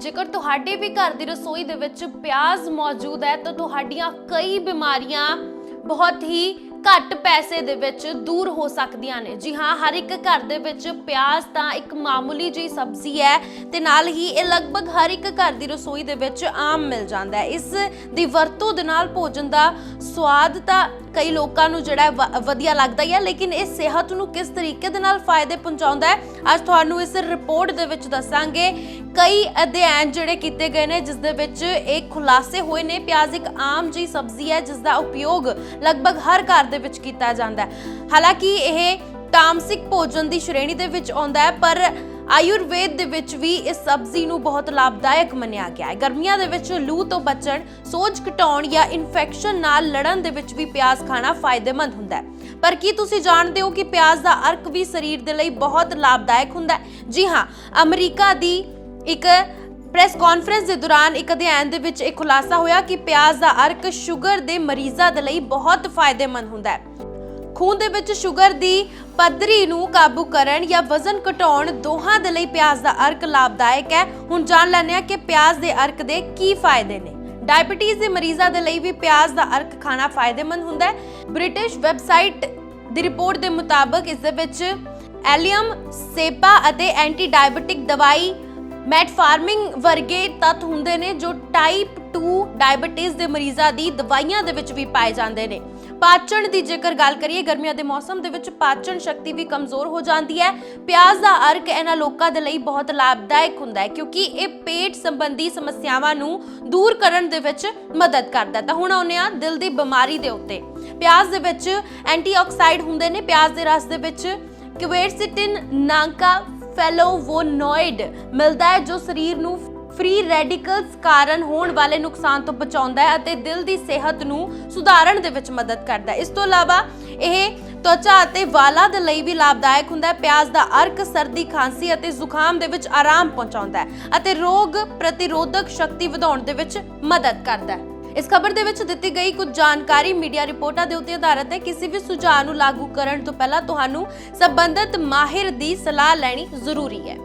ਜੇਕਰ ਤੁਹਾਡੇ ਵੀ ਘਰ ਦੀ ਰਸੋਈ ਦੇ ਵਿੱਚ ਪਿਆਜ਼ ਮੌਜੂਦ ਹੈ, ਤਾਂ ਤੁਹਾਡੀਆਂ ਕਈ ਬਿਮਾਰੀਆਂ ਬਹੁਤ ਹੀ ਘੱਟ ਪੈਸੇ ਦੇ ਵਿੱਚ ਦੂਰ ਹੋ ਸਕਦੀਆਂ ਨੇ। ਜੀ ਹਾਂ, ਹਰ ਇੱਕ ਘਰ ਦੇ ਵਿੱਚ ਪਿਆਜ਼ ਤਾਂ ਇੱਕ ਮਾਮੂਲੀ ਜਿਹੀ ਸਬਜ਼ੀ ਹੈ ਤੇ ਨਾਲ ਹੀ ਇਹ ਲਗਭਗ ਹਰ ਇੱਕ ਘਰ ਦੀ ਰਸੋਈ ਦੇ ਵਿੱਚ ਆਮ ਮਿਲ ਜਾਂਦਾ ਹੈ। ਇਸ ਦੀ ਵਰਤੋਂ ਦੇ ਨਾਲ ਭੋਜਨ ਦਾ ਸਵਾਦ ਤਾਂ ਕਈ ਲੋਕਾਂ ਨੂੰ ਜਿਹੜਾ ਵ- ਵਧੀਆ ਲੱਗਦਾ ਹੀ ਹੈ, ਲੇਕਿਨ ਇਹ ਸਿਹਤ ਨੂੰ ਕਿਸ ਤਰੀਕੇ ਦੇ ਨਾਲ ਫਾਇਦੇ ਪਹੁੰਚਾਉਂਦਾ ਹੈ, ਅੱਜ ਤੁਹਾਨੂੰ ਇਸ ਰਿਪੋਰਟ ਦੇ ਵਿੱਚ ਦੱਸਾਂਗੇ। ਕਈ ਅਧਿਐਨ ਜਿਹੜੇ ਕੀਤੇ ਗਏ ਨੇ, ਜਿਸ ਦੇ ਵਿੱਚ ਇਹ ਖੁਲਾਸੇ ਹੋਏ ਨੇ। ਪਿਆਜ਼ ਇੱਕ ਆਮ ਜਿਹੀ ਸਬਜ਼ੀ ਹੈ, ਜਿਸ ਦਾ ਉਪਯੋਗ ਲਗਭਗ ਹਰ ਘਰ ਦੇ ਵਿੱਚ ਕੀਤਾ ਜਾਂਦਾ ਹੈ। ਹਾਲਾਂਕਿ ਇਹ ਤਾਮਸਿਕ ਭੋਜਨ ਦੀ ਸ਼੍ਰੇਣੀ ਦੇ ਵਿੱਚ ਆਉਂਦਾ ਹੈ, ਪਰ ਆਯੁਰਵੇਦ ਦੇ ਵਿੱਚ ਵੀ ਇਸ ਸਬਜ਼ੀ ਨੂੰ ਬਹੁਤ ਲਾਭਦਾਇਕ ਮੰਨਿਆ ਗਿਆ ਹੈ। ਗਰਮੀਆਂ ਦੇ ਵਿੱਚ ਲੂ ਤੋਂ ਬਚਣ, ਸੋਜ ਘਟਾਉਣ ਜਾਂ ਇਨਫੈਕਸ਼ਨ ਨਾਲ ਲੜਨ ਦੇ ਵਿੱਚ ਵੀ ਪਿਆਜ਼ ਖਾਣਾ ਫਾਇਦੇਮੰਦ ਹੁੰਦਾ ਹੈ। ਪਰ ਕੀ ਤੁਸੀਂ ਜਾਣਦੇ ਹੋ ਕਿ ਪਿਆਜ਼ ਦਾ ਅਰਕ ਵੀ ਸਰੀਰ ਦੇ ਲਈ ਬਹੁਤ ਲਾਭਦਾਇਕ ਹੁੰਦਾ ਹੈ? ਜੀ ਹਾਂ, ਅਮਰੀਕਾ ਦੀ ਇੱਕ ਪ੍ਰੈਸ ਕਾਨਫਰੰਸ ਦੇ ਦੌਰਾਨ ਇੱਕ ਅਧਿਐਨ ਦੇ ਵਿੱਚ ਇਹ ਖੁਲਾਸਾ ਹੋਇਆ ਕਿ ਪਿਆਜ਼ ਦਾ ਅਰਕ ਸ਼ੂਗਰ ਦੇ ਮਰੀਜ਼ਾਂ ਦੇ ਲਈ ਬਹੁਤ ਫਾਇਦੇਮੰਦ ਹੁੰਦਾ ਹੈ। ਖੂਨ ਦੇ ਵਿੱਚ ਸ਼ੂਗਰ ਦੀ ਪੱਧਰੀ ਨੂੰ ਕਾਬੂ ਕਰਨ ਜਾਂ ਵਜ਼ਨ ਘਟਾਉਣ ਦੋਹਾਂ ਦੇ ਲਈ ਪਿਆਜ਼ ਦਾ ਅਰਕ ਲਾਭਦਾਇਕ ਹੈ। ਹੁਣ ਜਾਣ ਲੈਂਦੇ ਹਾਂ ਕਿ ਪਿਆਜ਼ ਦੇ ਅਰਕ ਦੇ ਕੀ ਫਾਇਦੇ ਨੇ। ਡਾਇਬੀਟੀਜ਼ ਦੇ ਮਰੀਜ਼ਾਂ ਦੇ ਲਈ ਵੀ ਪਿਆਜ਼ ਦਾ ਅਰਕ ਖਾਣਾ ਫਾਇਦੇਮੰਦ ਹੁੰਦਾ ਹੈ। ਬ੍ਰਿਟਿਸ਼ ਵੈਬਸਾਈਟ ਦੀ ਰਿਪੋਰਟ ਦੇ ਮੁਤਾਬਕ ਇਸ ਦੇ ਵਿੱਚ ਐਲੀਅਮ, ਸੇਪਾ ਅਤੇ ਐਂਟੀ ਡਾਇਬੀਟਿਕ ਦਵਾਈ ਮੈਟਫਾਰਮਿੰਗ ਵਰਗੇ ਤੱਤ ਹੁੰਦੇ ਨੇ ਜੋ ਟਾਈਪ 2 ਡਾਇਬੀਟੀਜ਼ ਦੇ ਮਰੀਜ਼ਾਂ ਦੀ ਦਵਾਈਆਂ ਦੇ ਵਿੱਚ ਵੀ ਪਾਏ ਜਾਂਦੇ ਨੇ। ਪਾਚਣ ਦੀ ਜੇਕਰ ਗੱਲ ਕਰੀਏ, ਗਰਮੀਆਂ ਦੇ ਮੌਸਮ ਦੇ ਵਿੱਚ ਪਾਚਣ ਸ਼ਕਤੀ ਵੀ ਕਮਜ਼ੋਰ ਹੋ ਜਾਂਦੀ ਹੈ। ਪਿਆਜ਼ ਦਾ ਅਰਕ ਇਹਨਾਂ ਲੋਕਾਂ ਦੇ ਲਈ ਬਹੁਤ ਲਾਭਦਾਇਕ ਹੁੰਦਾ ਹੈ, ਕਿਉਂਕਿ ਇਹ ਪੇਟ ਸੰਬੰਧੀ ਸਮੱਸਿਆਵਾਂ ਨੂੰ ਦੂਰ ਕਰਨ ਦੇ ਵਿੱਚ ਮਦਦ ਕਰਦਾ ਤਾਂ ਹੁਣ ਆਉਂਦੇ ਆ ਦਿਲ ਦੀ ਬਿਮਾਰੀ ਦੇ ਉੱਤੇ। ਪਿਆਜ਼ ਦੇ ਵਿੱਚ ਐਂਟੀਆਕਸਾਈਡ ਹੁੰਦੇ ਨੇ। ਪਿਆਜ਼ ਦੇ ਰਸ ਦੇ ਵਿੱਚ ਕਿਵੇਰਸਿਟਿਨ ਨਾਂਕਾ ਫੈਲੋਵੋਨੋਇਡ ਮਿਲਦਾ ਹੈ, ਜੋ ਸਰੀਰ ਨੂੰ ਫ੍ਰੀ ਰੈਡੀਕਲਸ ਕਾਰਨ ਹੋਣ ਵਾਲੇ ਨੁਕਸਾਨ ਤੋਂ ਬਚਾਉਂਦਾ ਹੈ ਅਤੇ ਦਿਲ ਦੀ ਸਿਹਤ ਨੂੰ ਸੁਧਾਰਨ ਦੇ ਵਿੱਚ ਮਦਦ ਕਰਦਾ ਹੈ। ਇਸ ਤੋਂ ਇਲਾਵਾ ਇਹ ਤਵਚਾ ਅਤੇ ਵਾਲਾਂ ਦੇ ਲਈ ਵੀ ਲਾਭਦਾਇਕ ਹੁੰਦਾ ਹੈ। ਪਿਆਜ਼ ਦਾ ਅਰਕ ਸਰਦੀ, ਖਾਂਸੀ ਅਤੇ ਜ਼ੁਕਾਮ ਦੇ ਵਿੱਚ ਆਰਾਮ ਪਹੁੰਚਾਉਂਦਾ ਹੈ ਅਤੇ ਰੋਗ ਪ੍ਰਤੀਰੋਧਕ ਸ਼ਕਤੀ ਵਧਾਉਣ ਦੇ ਵਿੱਚ ਮਦਦ ਕਰਦਾ ਹੈ। ਇਸ ਖਬਰ ਦੇ ਵਿੱਚ ਦਿੱਤੀ ਗਈ ਕੁਝ ਜਾਣਕਾਰੀ ਮੀਡੀਆ ਰਿਪੋਰਟਾਂ ਦੇ ਉੱਤੇ ਆਧਾਰਿਤ ਹੈ। ਕਿਸੇ ਵੀ ਸੁਝਾਅ ਨੂੰ ਲਾਗੂ ਕਰਨ ਤੋਂ ਪਹਿਲਾਂ ਤੁਹਾਨੂੰ ਸੰਬੰਧਿਤ ਮਾਹਿਰ ਦੀ ਸਲਾਹ ਲੈਣੀ ਜ਼ਰੂਰੀ ਹੈ।